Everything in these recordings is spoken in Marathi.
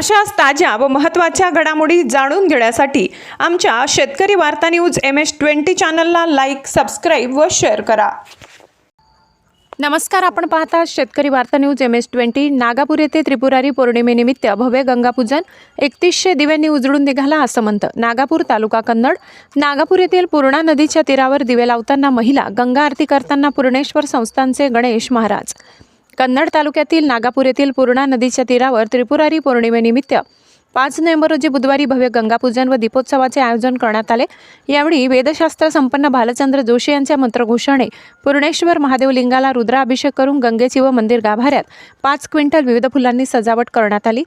अशाच ताज्या व महत्त्वाच्या घडामोडी जाणून घेण्यासाठी आमच्या Shetkari Varta news M S twenty चॅनलला लाईक सबस्क्राईब व शेअर करा. नमस्कार आपण पाहता Shetkari Varta news M S twenty Nagapur येथे त्रिपुरारी पौर्णिमेनिमित्त भव्य गंगापूजन एकतीसशे दिव्यांनी उजळून निघाला असं म्हणतं नागापूर तालुका कन्नड नागापूर येथील पूर्णा नदीच्या तीरावर दिवे लावताना महिला गंगा आरती करताना पूर्णेश्वर संस्थानचे गणेश महाराज. कन्नड तालुक्यातील नागापूर येथील पूर्णा नदीच्या तीरावर त्रिपुरारी पौर्णिमेनिमित्त पाच नोव्हेंबर रोजी बुधवारी भव्य गंगापूजन व दीपोत्सवाचे आयोजन करण्यात आले. यावेळी वेदशास्त्र संपन्न भालचंद्र जोशी यांच्या मंत्रघोषणे पूर्णेश्वर महादेव लिंगाला रुद्राभिषेक करून गंगेची व मंदिर गाभाऱ्यात पाच क्विंटल विविध फुलांनी सजावट करण्यात आली.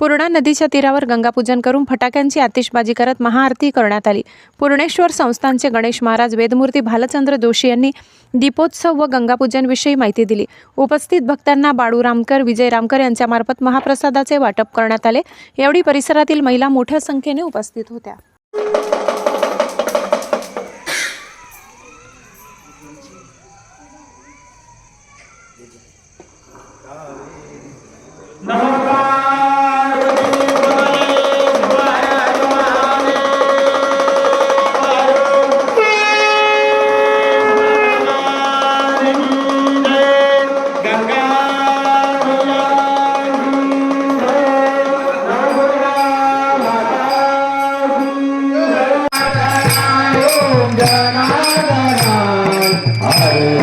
पूर्णा नदीच्या तीरावर गंगापूजन करून फटाक्यांची आतिषबाजी करत महाआरती करण्यात आली. पूर्णेश्वर संस्थानचे गणेश महाराज वेदमूर्ती भालचंद्र जोशी यांनी दीपोत्सव व गंगापूजनविषयी माहिती दिली. उपस्थित भक्तांना बाळू रामकर विजय रामकर यांच्यामार्फत महाप्रसादाचे वाटप करण्यात आले. यावेळी परिसरातील महिला मोठ्या संख्येने उपस्थित होत्या.